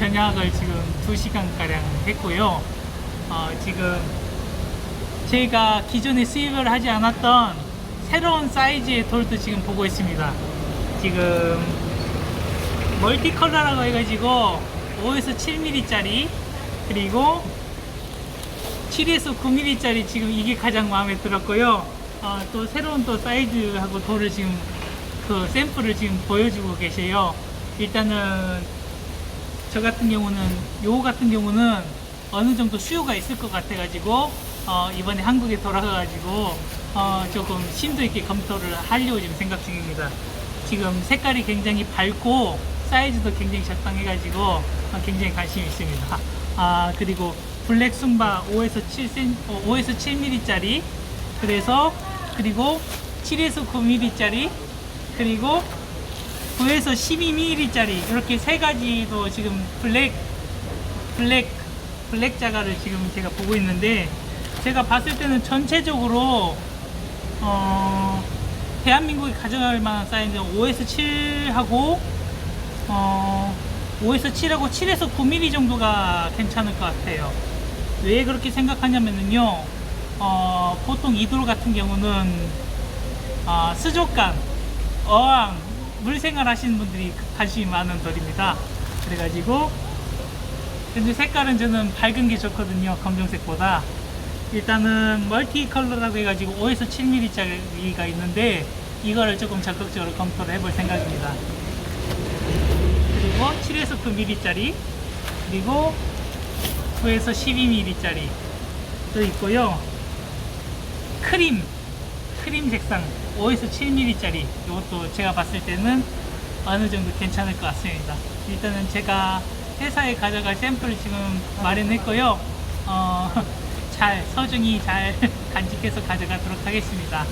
견약을 지금 2시간가량 했고요. 어, 지금 제가 기존에 수입을 하지 않았던 새로운 사이즈의 돌도 지금 보고 있습니다. 지금 멀티 컬러라고 해가지고 5에서 7mm짜리 그리고 7에서 9mm짜리 지금 이게 가장 마음에 들었고요. 어, 또 새로운 또 사이즈하고 돌을 지금 그 샘플을 지금 보여주고 계세요. 일단은 저 같은 경우는 요 같은 경우는 어느 정도 수요가 있을 것 같아 가지고 어, 이번에 한국에 돌아가 가지고 어, 조금 심도 있게 검토를 하려고 지금 생각 중입니다. 지금 색깔이 굉장히 밝고 사이즈도 굉장히 적당해 가지고 어, 굉장히 관심이 있습니다. 아 그리고 블랙 순바 5에서 7cm, 5에서 7mm짜리 그래서 그리고 7에서 9mm짜리 그리고 9에서 12mm짜리 이렇게 세 가지도 지금 블랙 블랙 블랙 자가를 지금 제가 보고 있는데 제가 봤을 때는 전체적으로 어 대한민국이 가져갈 만한 사이즈는 5에서 7하고 어 5에서 7하고 7에서 9mm 정도가 괜찮을 것 같아요. 왜 그렇게 생각하냐면요. 어, 보통 이돌 같은 경우는 어, 수족관, 어항, 물생활 하시는 분들이 관심이 많은 돌입니다. 그래가지고 근데 색깔은 저는 밝은 게 좋거든요. 검정색보다. 일단은 멀티 컬러라고 해가지고 5에서 7mm짜리가 있는데 이거를 조금 적극적으로 검토를 해볼 생각입니다. 그리고 7에서 9mm짜리 그리고 9에서 12mm짜리 또 있고요. 크림 크림 색상 5에서 7mm짜리 이것도 제가 봤을 때는 어느 정도 괜찮을 것 같습니다. 일단은 제가 회사에 가져갈 샘플을 지금 마련했고요. 어, 잘 서중히 잘 간직해서 가져가도록 하겠습니다.